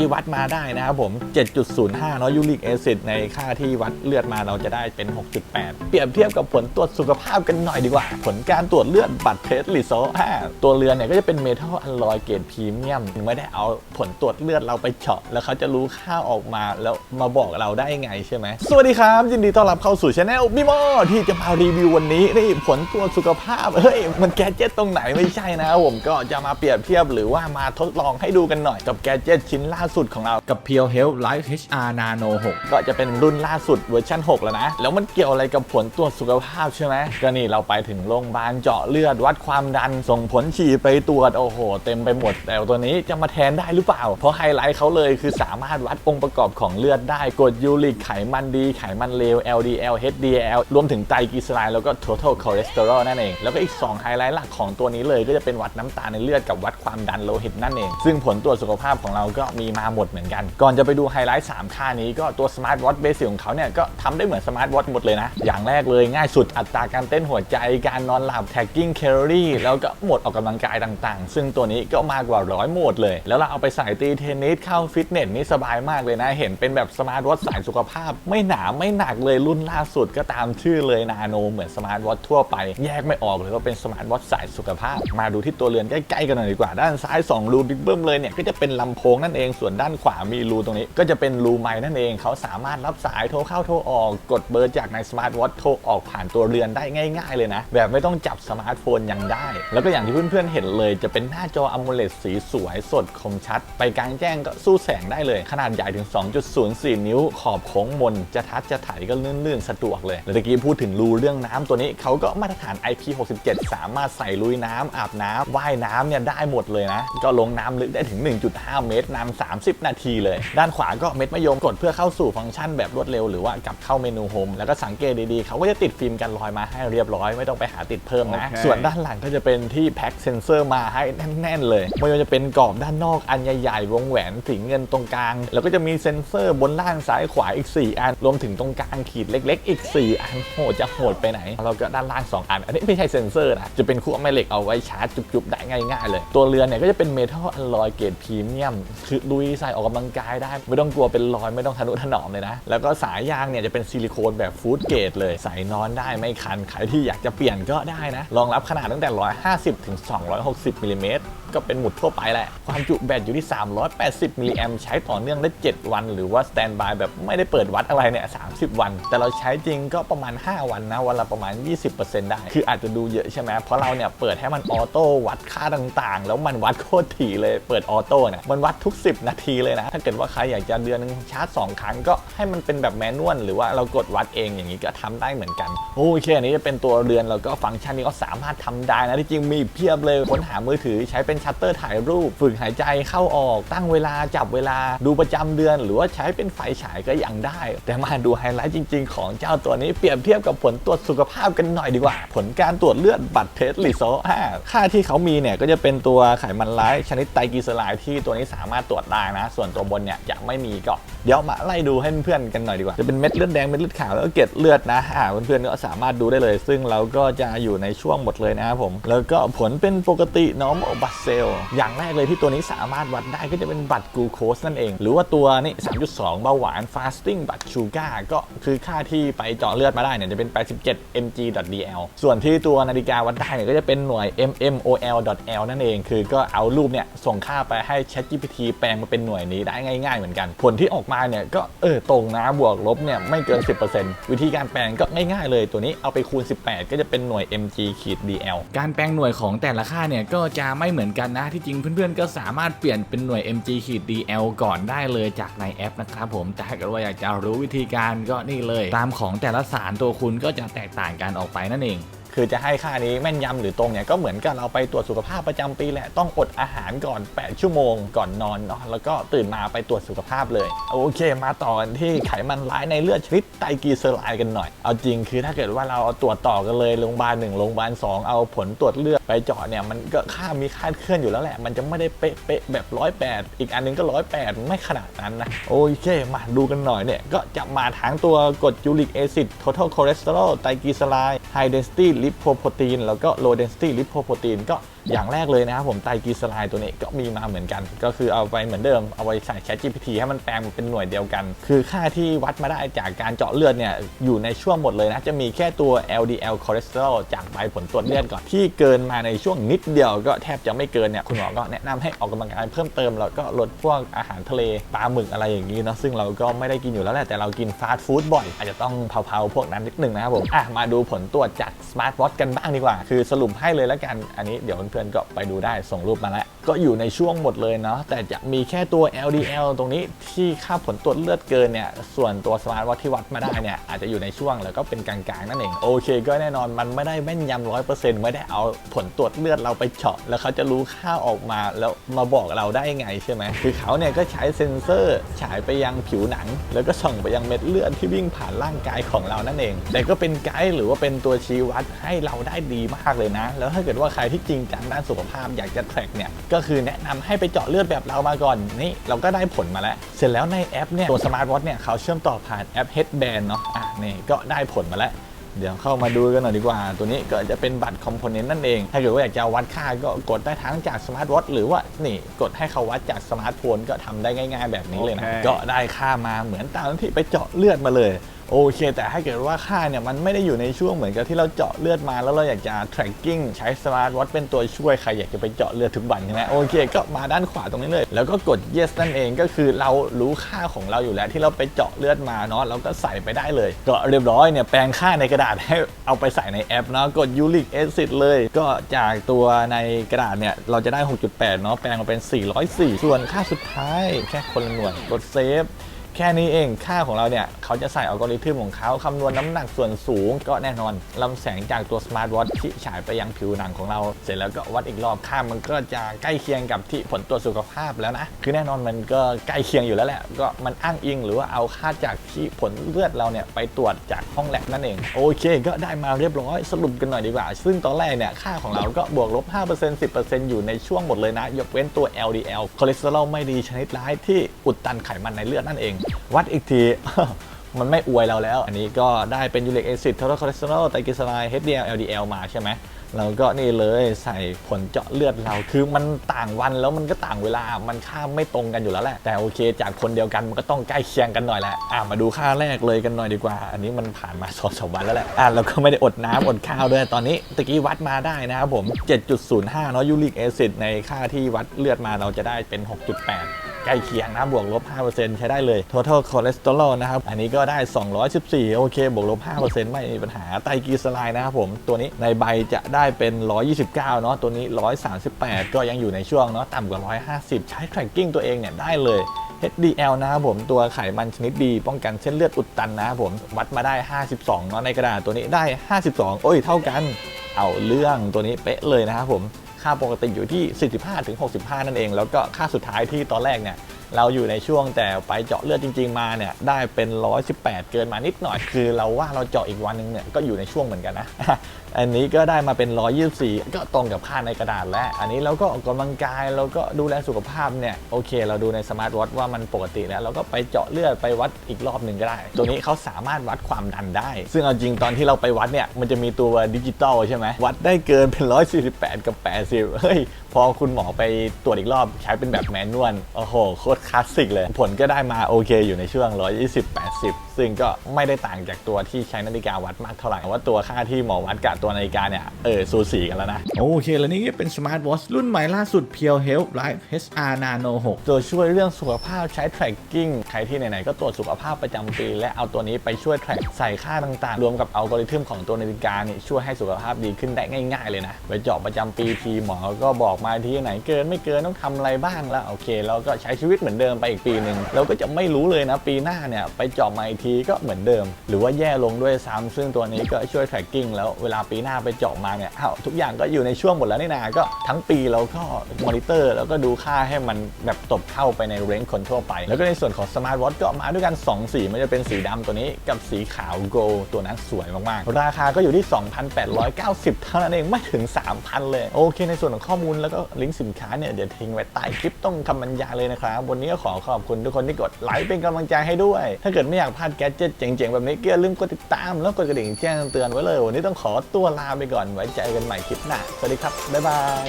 ที่วัดมาได้นะครับผม 7.05 เนาะยูริกแอซิดในค่าที่วัดเลือดมาเราจะได้เป็น 6.8 เปรียบเทียบกับผลตรวจสุขภาพกันหน่อยดีกว่า ผลการตรวจเลือดบัตรเทสลิโซตัวเรือนเนี่ยก็จะเป็นเมทัลอลลอยเกรดพรีเมียมไม่ได้เอาผลตรวจเลือดเราไปเฉาะแล้วเขาจะรู้ค่าออกมาแล้วมาบอกเราได้ไงใช่ไหมสวัสดีครับ ยินดีต้อนรับเข้าสู่ช anel บิโมที่จะมารีวิววันนี้นี่ผลตรวจสุขภาพเฮ้ยมันแกเจ็ตตรงไหนไม่ใช่นะครับผมก็จะมาเปรียบเทียบหรือว่ามาทดลองให้ดูกันหน่อยกับแกเจ็ตชิ้นล่าสุดของเรากับ Pure Health Life HR Nano 6 ก็จะเป็นรุ่นล่าสุดเวอร์ชัน6 แล้วนะ แล้วมันเกี่ยวอะไรกับผลตรวจสุขภาพใช่ไหมก็นี่เราไปถึงโรงพยาบาลเจาะเลือดวัดความดัน ส่งผลฉี่ไปตรวจโอ้โห เต็มไปหมด แต่ตัวนี้จะมาแทนได้หรือเปล่า เพราะไฮไลท์เขาเลยคือสามารถวัดองค์ประกอบของเลือดได้กรดยูริกไขมันดี ไขมันเลว LDL HDL รวมถึงไตรกลีเซอไรด์แล้วก็ total cholesterol นั่นเอง แล้วก็อีก 2 ไฮไลท์หลักของตัวนี้เลยก็จะเป็นวัดน้ำตาลในเลือดกับวัดความดันโลหิตนั่นเอง ซึ่งผลตรวจสุขภาพของเราก็มีมาหมดเหมือนกัน ก่อนจะไปดูไฮไลท์ 3 ค่านี้ก็ตัว Smart Watch Basic ของเขาเนี่ยก็ทำได้เหมือน Smart Watch หมดเลยนะ อย่างแรกเลยง่ายสุดอัตราการเต้นหัวใจการนอนหลับ tracking calorie แล้วก็หมดออกกำลังกายต่างๆ ซึ่งตัวนี้ก็มากกว่าร้อยโหมดเลย แล้วเราเอาไปใส่ตีเทนนิสเข้าฟิตเนสนี่สบายมากเลยนะ เห็นเป็นแบบ Smart Watch สายสุขภาพ ไม่หนาไม่หนักเลยรุ่นล่าสุดก็ตามชื่อเลยนาโนเหมือน Smart Watch ทั่วไป แยกไม่ออกเลยว่าเป็น Smart Watch สายสุขภาพ มาดูที่ตัวเรือนใกล้ๆกันหน่อยดีกว่าด้านซ้าย 2 รูบิ๊กเบิ้มเลยเนี่ยก็จะเป็นลำโพงนั่นเองส่วนด้านขวามีรูตรงนี้ ก็จะเป็นรูไม้นั่นเองเขาสามารถรับสายโทรเข้าโทรออกกดเบอร์จากในสมาร์ทวอทโทรออกผ่านตัวเรือนได้ง่ายๆเลยนะ แบบไม่ต้องจับสมาร์ทโฟนยังได้ แล้วก็อย่างที่เพื่อนๆเห็นเลยจะเป็นหน้าจอ AMOLED สีสวยสดคมชัด ไปกลางแจ้งก็สู้แสงได้เลย ขนาดใหญ่ถึง 2.04 นิ้ว ขอบโค้งมน จะทัดจะไถก็ลื่นๆสะดวกเลยแล้วตะกี้พูดถึงรูเรื่องน้ำตัวนี้เขาก็มาตรฐาน IP67 สามารถใส่ลุยน้ำอาบน้ำว่ายน้ำเนี่ยได้หมดเลยนะ ก็ลงน้ำลึกได้ถึง 1.5 เมตรนาน30 นาทีเลย ด้านขวาก็เม็ดมะยมกดเพื่อเข้าสู่ฟังก์ชันแบบรวดเร็วหรือว่ากลับเข้าเมนูโฮมแล้วก็สังเกตดีๆ เขาก็จะติดฟิล์มกันรอยมาให้เรียบร้อยไม่ต้องไปหาติดเพิ่มนะโอเคส่วนด้านหลังก็จะเป็นที่แพ็คเซนเซอร์มาให้แน่นๆเลยไม่ว่าจะเป็นกรอบด้านนอกอันใหญ่ๆวงแหวนสีเงินตรงกลาง แล้วก็จะมีเซนเซอร์บนล่างซ้ายขวาอีก 4 อัน รวมถึงตรงกลางขีดเล็ก ๆ อีก 4 อันโหจะโหดไปไหนแล้วก็ด้านล่าง 2 อัน อันนี้ไม่ใช่เซนเซอร์นะ จะเป็นคู่แม่เหล็กเอาไว้ชาร์จจุบๆ ได้ง่าย ๆ เลย ตัวเรือนเนี่ยก็จะเป็นเมทัลอลลอยเกรดพรีเมียมคือลุยใส่ออกกำลังกายได้ ไม่ต้องกลัวเป็นรอยไม่ต้องทะนุถนอมเลยนะ แล้วก็สายยางเนี่ยจะเป็นซิลิโคนแบบฟู้ดเกรดเลยใส่นอนได้ไม่คันใครที่อยากจะเปลี่ยนก็ได้นะรองรับขนาดตั้งแต่ 150ถึง260มิลลิเมตร ก็เป็นหมุดทั่วไปแหละ ความจุแบตอยู่ที่ 380 มิลลิแอมใช้ต่อเนื่องได้ 7 วัน หรือว่าสแตนบายแบบไม่ได้เปิดวัดอะไรเนี่ย 30 วัน แต่เราใช้จริงก็ประมาณ 5 วันนะ วันละประมาณ 20%ได้ คืออาจจะดูเยอะใช่ไหมเพราะเราเนี่ยเปิดให้มันออโต้วัดค่าต่างๆ แล้วมันวัดโคตรถี่เลย เปิดออโต้เนี่ยมันวัดทุก 10 นาทีเลยนะ ถ้าเกิดว่าใครอยากจะเดือนนึงชาร์จ 2 ครั้งก็ให้มันเป็นแบบแมนนวลหรือว่าเรากดวัดเองอย่างนี้ก็ทำได้เหมือนกันโอเคอันนี้จะเป็นตัวเรือนแล้วก็ฟังก์ชันนี้ก็สามารถทำได้นะที่จริงมีเพียบเลยค้นหามือถือใช้เป็นชัตเตอร์ถ่ายรูป ฝึกหายใจเข้าออก ตั้งเวลาจับเวลาดูประจำเดือน หรือว่าใช้เป็นไฟฉายก็ยังได้ แต่มาดูไฮไลท์จริง ๆ ของเจ้าตัวนี้เปรียบเทียบกับผลตรวจสุขภาพกันหน่อยดีกว่า ผลการตรวจเลือดบัตรเทสลิโซค่าที่เขามีเนี่ยก็จะเป็นตัวไขมันร้ายชนิดไตรกลีเซอไรด์ที่ตัวนี้สามารถตรวจได้นะ ส่วนตัวบนเนี่ยจะไม่มีก็เดี๋ยวมาไล่ดูให้เพื่อนๆกันหน่อยดีกว่า จะเป็นเม็ดเลือดแดงเม็ดเลือดขาวแล้วก็เกล็ดเลือดนะอ่าเพื่อนๆก็สามารถดูได้เลย ซึ่งเราก็จะอยู่ในช่วงหมดเลยนะครับผม แล้วก็ผลเป็นปกติ normal blood cell อย่างแรกเลยที่ตัวนี้สามารถวัดได้ก็จะเป็นบัตรกลูโคสนั่นเอง หรือว่าตัวนี่3.2 เบาหวาน fasting บัตรชูการ์ก็คือค่าที่ไปเจาะเลือดมาได้เนี่ยจะเป็น 87 mg.dl ส่วนที่ตัวนาฬิกาวัดได้เนี่ยก็จะเป็นหน่วย mmol.l นั่นเองคือก็เอารูปเนี่ยส่งค่าไปให้ ChatGPT แปลงมาเป็นหน่วยนี้ได้ง่าย ๆ เหมือนกัน ผลที่ออกมาเนี่ยก็เออตรงนะบวกลบเนี่ยไม่เกิน 10%วิธีการแปลงก็ง่ายๆเลยตัวนี้เอาไปคูณ 18 ก็จะเป็นหน่วย mg ขีด dl การแปลงหน่วยของแต่ละค่าเนี่ยก็จะไม่เหมือนกันนะที่จริงเพื่อนๆ ก็สามารถเปลี่ยนเป็นหน่วย mg ขีด dl ก่อนได้เลยจากในแอปนะครับผมแต่ถ้าเกิดว่าอยากจะรู้วิธีการก็นี่เลย ตามของแต่ละสารตัวคุณก็จะแตกต่างกันออกไปนั่นเอง คือจะให้ค่านี้แม่นยำหรือตรงเนี่ยก็เหมือนกับเราไปตรวจสุขภาพประจำปีแหละต้องอดอาหารก่อน 8 ชั่วโมงก่อนนอนเนาะแล้วก็ตื่นมาไปตรวจสุขภาพเลย โอเค มาต่อกันที่ไขมันร้ายในเลือดชนิดไตรกลีเซอไรด์กันหน่อย เอาจริงคือถ้าเกิดว่าเราเอาตรวจต่อกันเลยโรงพยาบาลหนึ่งโรงพยาบาลสองเอาผลตรวจเลือดไปเจาะเนี่ยมันก็ค่ามีคาดเคลื่อนอยู่แล้วแหละ มันจะไม่ได้เป๊ะแบบร้อยแปดอีกอันหนึงก็ร้อยแปดไม่ขนาดนั้นนะโอเค มาดูกันหน่อยเนี่ยก็จะมาทั้งตัวกรดยูริกแอซิด total cholesterol ไตรกลีเซอไรด์ high density lipoprotein แล้วก็ low density lipoprotein ก็ อย่างแรกเลยนะครับผมไตรกลีเซอไรด์ตัวนี้ก็มีมาเหมือนกัน ก็คือเอาไปเหมือนเดิมเอาไปใส่ ChatGPT ให้มันแปลงเป็นหน่วยเดียวกัน คือค่าที่วัดมาได้จากการเจาะเลือดเนี่ยอยู่ในช่วงหมดเลยนะจะมีแค่ตัว LDL คอเลสเตอรอลจากใบผลตรวจเลือดก่อนที่เกินมาในช่วงนิดเดียวก็แทบจะไม่เกินเนี่ยคุณหมอก็แนะนำให้ออกกำลังกายเพิ่มเติมแล้วก็ลดพวกอาหารทะเลปลาหมึกอะไรอย่างนี้เนาะซึ่งเราก็ไม่ได้กินอยู่แล้วแหละแต่เรากินฟาสต์ฟู้ดบ่อยอาจจะต้องเผาๆพวกนั้นนิดนึงนะครับผมอะมาดูผลตรวจจากสมาร์ทวอทกันบ้างดีกว่า คือสรุปให้เลยแล้วกันอันนี้เดี๋ยวพื่อนๆก็ไปดูได้ส่งรูปมาแล้ว ก็อยู่ในช่วงหมดเลยเนาะแต่จะมีแค่ตัว LDL ตรงนี้ที่ค่าผลตรวจเลือดเกินเนี่ยส่วนตัวสมาร์ทวอทที่วัดมาได้เนี่ยอาจจะอยู่ในช่วงแล้วก็เป็นกลางๆนั่นเองโอเค ก็แน่นอนมันไม่ได้แม่นยำร้อยเปอร์เซ็นต์ไม่ได้เอาผลตรวจเลือดเราไปเจาะแล้วเขาจะรู้ค่าออกมาแล้วมาบอกเราได้ไงใช่ไหมคือเขาเนี่ยก็ใช้เซ็นเซอร์ฉายไปยังผิวหนัง แล้วก็ส่องไปยังเม็ดเลือดที่วิ่งผ่านร่างกายของเรานั่นเอง แต่ก็เป็นไกด์หรือว่าเป็นตัวชี้วัดให้เราได้ดีมากเลยนะ แล้วถ้าเกิดว่าใครที่จริงจังด้านสุขภาพอยากจะแทร็กเนี่ยก็คือแนะนำให้ไปเจาะเลือดแบบเรามาก่อนนี่เราก็ได้ผลมาแล้ว เสร็จแล้วในแอปเนี่ยตัวสมาร์ทวอทเนี่ยเขาเชื่อมต่อผ่านแอป Headband เนาะอะนี่ก็ได้ผลมาแล้วเดี๋ยวเข้ามาดูกันหน่อยดีกว่า ตัวนี้ก็จะเป็นบัตรคอมโพเนนต์นั่นเอง ถ้าเกิดว่าอยากจะวัดค่าก็กดได้ทั้งจากสมาร์ทวอทหรือว่า นี่กดให้เขาวัดจากสมาร์ทโฟนก็ทำได้ง่าย ๆ แบบนี้เลยนะโอเคก็ได้ค่ามาเหมือนตามที่ไปเจาะเลือดมาเลย โอเค แต่ถ้าเกิดว่าค่าเนี่ยมันไม่ได้อยู่ในช่วงเหมือนกับที่เราเจาะเลือดมาแล้วเราอยากจะ tracking ใช้สมาร์ทวอทเป็นตัวช่วยใครอยากจะไปเจาะเลือดทุกวันใช่ไหมโอเค ก็มาด้านขวาตรงนี้เลย แล้วก็กด yes นั่นเองก็คือเรารู้ค่าของเราอยู่แล้วที่เราไปเจาะเลือดมาเนาะเราก็ใส่ไปได้เลย ก็เรียบร้อยเนี่ยแปลงค่าในกระดาษให้เอาไปใส่ในแอปเนาะกด uric acid เลย ก็จากตัวในกระดาษเนี่ยเราจะได้ 6.8 เนาะแปลงมาเป็น 404 ส่วนค่าสุดท้ายแค่คนละหน่วยกดเซฟ แค่นี้เองค่าของเราเนี่ย เขาจะใส่อัลกอริทึมของเขาคำนวณน้ำหนักส่วนสูง ก็แน่นอนลำแสงจากตัวสมาร์ทวอทที่ฉายไปยังผิวหนังของเรา เสร็จแล้วก็วัดอีกรอบค่ามันก็จะใกล้เคียงกับที่ผลตรวจสุขภาพแล้วนะ คือแน่นอนมันก็ใกล้เคียงอยู่แล้วแหละ ก็มันอ้างอิงหรือว่าเอาค่าจาก ที่ผลเลือดเราเนี่ยไปตรวจจากห้องแลบนั่นเอง โอเค ก็ได้มาเรียบร้อยสรุปกันหน่อยดีกว่า ซึ่งตอนแรกเนี่ยค่าของเราก็บวกลบ 5% 10%อยู่ในช่วงหมดเลยนะ ยกเว้นตัว LDL คอเลสเตอรอลไม่ดีชนิดร้ายที่อุดตันไขมันในเลือดนั่นเอง วัดอีกทีมันไม่อวยเราแล้ว อันนี้ก็ได้เป็นยูเริกแอซิดทอร์คอเลสเตอรอลไตรกลีเซอไรด์ HDL LDL มาใช่ไหม เราก็นี่เลยใส่ผลเจาะเลือดเราคือมันต่างวันแล้วมันก็ต่างเวลามันค่าไม่ตรงกันอยู่แล้วแหละ แต่โอเคจากคนเดียวกันมันก็ต้องใกล้เคียงกันหน่อยแหละอะมาดูค่าแรกเลยกันหน่อยดีกว่า อันนี้มันผ่านมาสองสามวันแล้วแหละอะเราก็ไม่ได้อดน้ำอดข้าวด้วยตอนนี้ตะกี้วัดมาได้นะครับผม 7.05 เนาะยูริกแอซิดในค่าที่วัดเลือดมาเราจะได้เป็น 6.8 ใกล้เคียงนะบวกลบ 5%ใช้ได้เลย total cholesterol นะครับ อันนี้ก็ได้ 214 โอเค บวกลบ 5%ไม่มีปัญหาไตรกลีเซอไรด์นะครับผม ตัวนี้ในใบจะได้เป็น 129 เนาะตัวนี้ 138 ก็ยังอยู่ในช่วงเนาะต่ำกว่า 150 ใช้ tracking ตัวเองเนี่ยได้เลย HDL นะครับผมตัวไขมันชนิดดีป้องกันเส้นเลือดอุดตันนะครับผมวัดมาได้ 52 เนาะในกระดาษตัวนี้ได้ 52 โอ้ยเท่ากัน เอาเรื่องตัวนี้เป๊ะเลยนะครับผม ค่าปกติอยู่ที่ 45-65 นั่นเอง แล้วก็ค่าสุดท้ายที่ตอนแรกเนี่ยเราอยู่ในช่วงแต่ไปเจาะเลือดจริง ๆ มาเนี่ยได้เป็น 118 เกินมานิดหน่อย คือเราว่าเราเจาะอีกวันหนึงเนี่ยก็อยู่ในช่วงเหมือนกันนะอันนี้ก็ได้มาเป็น 124 ก็ตรงกับค่าในกระดาษแล้ว อันนี้เราก็ออกกำลังกายเราก็ดูแลสุขภาพเนี่ยโอเค เราดูในสมาร์ทวอทว่ามันปกติแล้วเราก็ไปเจาะเลือดไปวัดอีกรอบหนึ่งก็ได้ ตัวนี้เขาสามารถวัดความดันได้ ซึ่งเอาจริงตอนที่เราไปวัดเนี่ยมันจะมีตัวดิจิตอลใช่ไหมวัดได้เกินเป็น 148 กับ 80 เฮ้ย พอคุณหมอไปตรวจอีกรอบใช้เป็นแบบแมนนวลโอ้โหโคตรคลาสสิกเลย ผลก็ได้มาโอเคอยู่ในช่วง 120-80 ซึ่งก็ไม่ได้ต่างจากตัวที่ใช้นาฬิกาวัดมากเท่าไหร่ว่าตัวค่าที่หมอวัดกับตัวนาฬิกาเนี่ยเออสูสีกันแล้วนะ โอเค แล้วนี่ก็เป็นสมาร์ทวอทรุ่นใหม่ล่าสุด Pure Health Life HR Nano 6 ตัวช่วยเรื่องสุขภาพใช้ tracking ใครที่ไหนๆก็ตรวจสุขภาพประจำปี และเอาตัวนี้ไปช่วย track ใส่ค่าต่างๆ รวมกับอัลกอริทึมของตัวนาฬิกาเนี่ยช่วยให้สุขภาพดีขึ้นได้ง่าย ๆ เลยนะไปเจาะประจำปีทีหมอก็บอกมาที่ไหนเกินไม่เกินต้องทำอะไรบ้างแล้วโอเคเราก็ใช้ชีวิตเหมือนเดิมไปอีกปีหนึ่งเราก็จะไม่รู้เลยนะปีหน้าเนี่ยไปเจาะมาอีกทีก็เหมือนเดิม หรือว่าแย่ลงด้วยซ้ำซึ่งตัวนี้ก็ช่วย tracking แล้วเวลาปีหน้าไปเจาะมาเนี่ยอ้าวทุกอย่างก็อยู่ในช่วงหมดแล้วนี่นาก็ทั้งปีเราก็มอนิเตอร์แล้วก็ดูค่าให้มันแบบตบเข้าไปในเรนจ์คนทั่วไป แล้วก็ในส่วนของ Smart Watch ก็มาด้วยกัน 2 สีมันจะเป็นสีดำตัวนี้กับสีขาว Gold ตัวนั้นสวยมากๆ ราคาก็อยู่ที่ 2,890 เท่านั้นเองไม่ถึง 3,000 เลย โอเค ในส่วนของข้อมูลแล้วก็ลิงก์สินค้าเนี่ยเดี๋ยวทิ้งไว้ใต้คลิปต้องคำบรรยายเลยนะครับ วันนี้ก็ขอขอบคุณทุกคนที่กดไลค์เป็นกำลังใจให้ด้วย ถ้าเกิดไม่อยากพลาดแกจิตเจ๋งๆ แบบนี้ก็อย่าลืมกดติดตามแล้วกดกระดิ่งแจ้งเตือนไว้เลยวันนี้ต้องขอตัวตัวลาไปก่อนไว้เจอกันใหม่คลิปหน้า สวัสดีครับ บ๊ายบาย